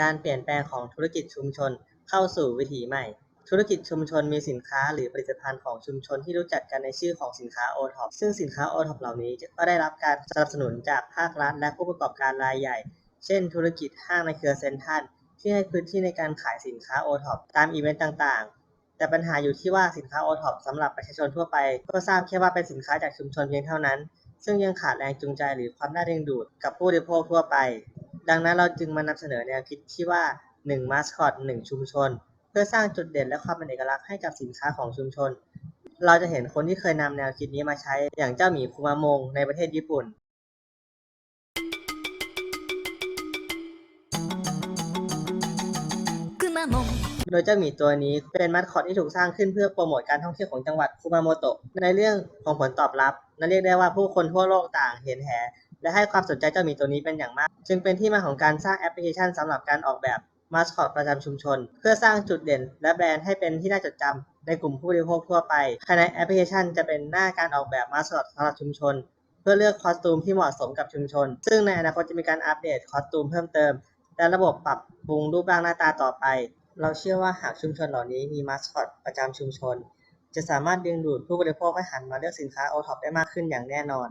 การเปลี่ยนแปลงของธุรกิจชุมชนเข้าสู่วิถีใหม่ ธุรกิจชุมชนมีสินค้าหรือผลิตภัณฑ์ของชุมชนที่รู้จักกันในชื่อของสินค้า o t o p ซึ่งสินค้า o t o p เหล่านี้ก็ได้รับการสนับสนุนจากภาครัฐ และผู้ประกอบการรายใหญ่ เช่น ธุรกิจห้างในเครือเซ็นทรัลที่ให้พื้นที่ในการขายสินค้า o t o p ตามอีเวนต์ต่างๆ แต่ปัญหาอยู่ที่ว่าสินค้า o t o p สำหรับประชาชนทั่วไป ก็ทราบแค่ว่าเป็นสินค้าจากชุมชนเพียงเท่านั้น ซึ่งยังขาดแรงจูงใจหรือความน่าดึงดูดกับผู้บริโภคทั่วไป ดังนั้นเราจึงมานำเสนอแนวคิดที่ว่า 1 มาสคอต 1 ชุมชน เพื่อสร้างจุดเด่นและความเป็นเอกลักษณ์ให้กับสินค้าของชุมชน เราจะเห็นคนที่เคยนำแนวคิดนี้มาใช้ อย่างเจ้าหมีคุมามงในประเทศญี่ปุ่น くまモン โดยเจ้าหมีตัวนี้เป็นมัสคอตที่ถูกสร้างขึ้นเพื่อโปรโมทการท่องเที่ยวของจังหวัดคุมาโมโตะในเรื่องของผลตอบรับนั้นเรียกได้ว่าผู้คนทั่วโลกต่างเห็นแหและให้ความสนใจเจ้าหมีตัวนี้เป็นอย่างมาก จึงเป็นที่มาของการสร้างแอปพลิเคชันสำหรับการออกแบบมาสคอตประจำชุมชน เพื่อสร้างจุดเด่น และแบรนด์ให้เป็นที่น่าจดจำในกลุ่มผู้บริโภคทั่วไปภายในแอปพลิเคชันจะเป็นหน้าการออกแบบมาสคอตสำหรับชุมชน เพื่อเลือกคอสตูมที่เหมาะสมกับชุมชน ซึ่งในอนาคตจะมีการอัปเดตคอสตูมเพิ่มเติม และระบบปรับปรุงรูปร่างหน้าตาต่อไป เราเชื่อว่าหากชุมชนเหล่านี้มีมาสคอตประจำชุมชน จะสามารถดึงดูดผู้บริโภคให้หันมาเลือกสินค้าโอท็อปได้มากขึ้นอย่างแน่นอน